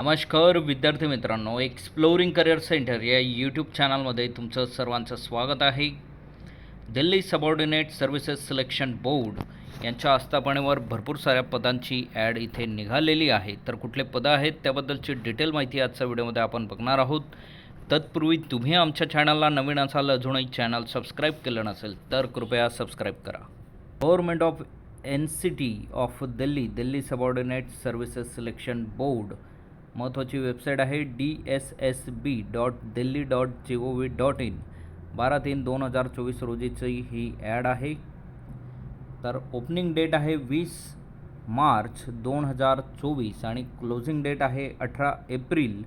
नमस्कार विद्यार्थी मित्रांनो एक्सप्लोरिंग करिअर सेंटर या यूट्यूब चॅनलमध्ये तुमचं सर्वांचं स्वागत आहे. Delhi subordinate services selection board यांच्या आस्थापनेवर भरपूर साऱ्या पदांची ॲड इथे निघालेली आहे. तर कुठले पदं आहेत त्याबद्दलची डिटेल माहिती आजच्या व्हिडिओमध्ये आपण बघणार आहोत. तत्पूर्वी तुम्ही आमच्या चॅनलला नवीन असाल अजूनही चॅनल सबस्क्राईब केलं नसेल तर कृपया सबस्क्राईब करा. Government of N C T of Delhi Delhi subordinate services selection board महत्त्वाची वेबसाईट आहे D S S B dot Delhi dot G O V dot in. बारा तीन दोन हजार चोवीस रोजीची ही ॲड आहे. तर ओपनिंग डेट आहे वीस मार्च दोन हजार चोवीस आणि क्लोजिंग डेट आहे अठरा एप्रिल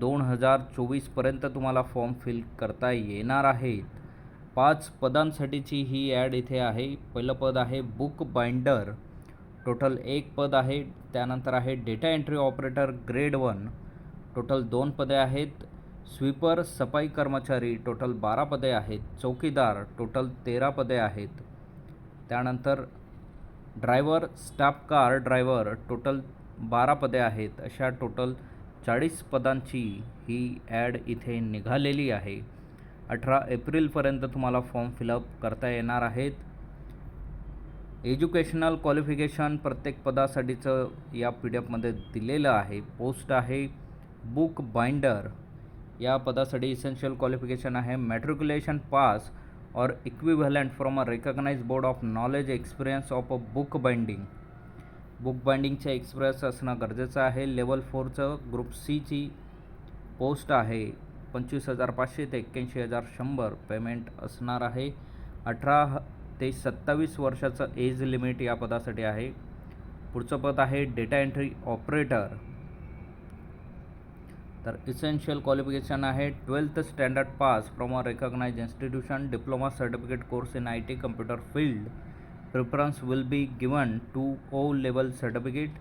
दोन हजार चोवीसपर्यंत तुम्हाला फॉर्म फिल करता येणार आहेत. पाच पदांसाठीची ही ॲड इथे आहे. पहिलं पद आहे बुक बाइंडर. टोटल एक पद आहे त्यानंतर आहे data entry operator grade one. Total दोन पदे आहेत स्वीपर सफाई कर्मचारी टोटल बारा पदे आहेत चौकीदार टोटल तेरा पदे आहेत. त्यानंतर driver staff car driver total बारा पदे आहेत. अशा टोटल चाळीस पदांची ही ॲड इथे निघालेली आहे. अठरा एप्रिलपर्यंत तुम्हाला फॉर्म फिलअप करता येणार आहेत. एज्युकेशनल क्वालिफिकेशन प्रत्येक पदासाठीचं या पी डी एफमध्ये दिलेलं आहे. पोस्ट आहे बुक बाइंडर. या पदासाठी इसेन्शियल क्वालिफिकेशन आहे. मॅट्रिक्युलेशन पास और equivalent from a recognise board of knowledge experience of a book binding book बाइंडिंगचे experience असणं गरजेचं आहे. लेवल फोरचं ग्रुप सीची पोस्ट आहे. पंचवीस हजार पाचशे ते एक्क्याऐंशी हजार शंभर पेमेंट असणार आहे. अठरा ते सत्तावीस वर्षाचं एज लिमिट या पदासाठी आहे. पुढचं पद आहे डेटा एंट्री ऑपरेटर. तर इसेन्शियल क्वालिफिकेशन आहे. Twelfth standard pass from a recognise institution diploma certificate course in I T computer field preference will be given to O level certificate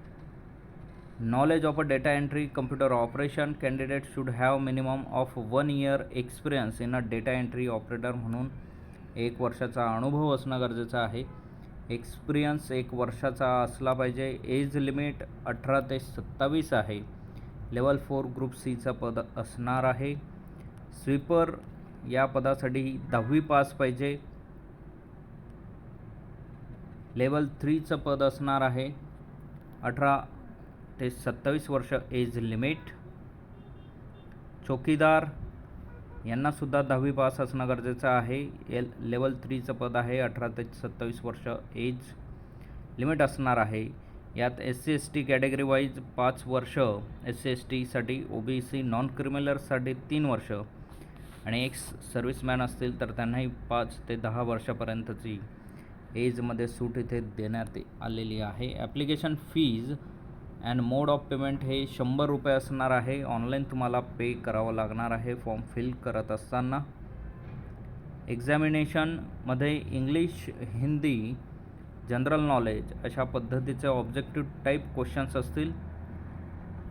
knowledge of a data entry computer operation candidate should have minimum of one year experience in a data entry operator म्हणून एक वर्षाचा अनुभव असणं गरजेचं आहे. Experience एक वर्षाचा असला पाहिजे. एज लिमिट अठरा ते सत्तावीस आहे. लेवल फोर ग्रुप सीचं पद असणार आहे. स्वीपर या पदासाठी दहावी पास पाहिजे. लेवल थ्रीचं पद असणार आहे. अठरा ते सत्तावीस वर्ष एज लिमिट चौकीदार यांनासुद्धा दहावी पास असणं गरजेचं आहे. एल लेवल थ्रीचं पद आहे. अठरा ते सत्तावीस वर्ष एज लिमिट असणार आहे. यात S C S T category wise पाच वर्ष एस सी एस टीसाठी ओ बी सी नॉन क्रिमिनलसाठी तीन वर्ष आणि एक्स सर्व्हिसमॅन असतील तर त्यांनाही पाच ते दहा वर्षापर्यंतची एजमध्ये सूट इथे देण्यात आलेली आहे. Application fees and mode of payment हे शंभर रुपये असणार आहे. ऑनलाईन तुम्हाला पे करावं लागणार आहे. फॉर्म फिल करत असताना. एक्झामिनेशनमध्ये इंग्लिश हिंदी जनरल नॉलेज अशा पद्धतीचे ऑब्जेक्टिव्ह टाईप क्वेश्चन्स असतील.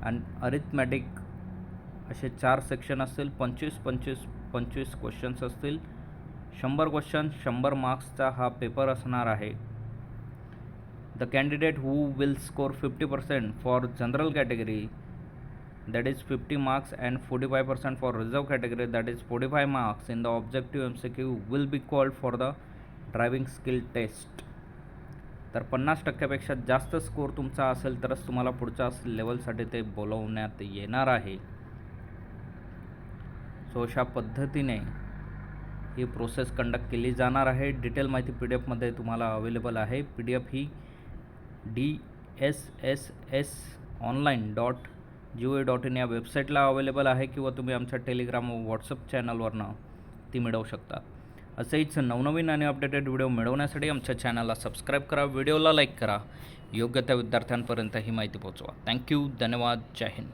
अँड अरिथमॅटिक असे चार सेक्शन असतील. पंचवीस पंचवीस पंचवीस क्वेश्चन्स असतील. शंभर क्वेश्चन शंभर मार्क्सचा हा पेपर असणार आहे. The candidate who will score 50% for general category that is 50 marks and 45% for reserve category that is 45 marks in the objective mcq will be called for the driving skill test तर पन्नास टक्क्यापेक्षा जास्त score तुमचा असेल तरच तुम्हाला पुढच्या लेवलसाठी ते बोलवण्यात येणार आहे सो अशा पद्धतीने ही प्रोसेस कंडक्ट केली जाणार आहे डिटेल माहिती पी डी एफमध्ये तुम्हाला अवेलेबल आहे P D F he D S S S online dot G O A dot in या वेबसाईटला अवेलेबल आहे किंवा तुम्ही आमच्या टेलिग्राम व व्हॉट्सअप चॅनलवरनं ती मिळवू शकता. असेच नवनवीन आणि अपडेटेड व्हिडिओ मिळवण्यासाठी आमच्या चॅनलला सबस्क्राईब करा व्हिडिओला लाईक करा. योग्य त्या विद्यार्थ्यांपर्यंत ही माहिती पोहोचवा. थँक्यू धन्यवाद जय हिंद.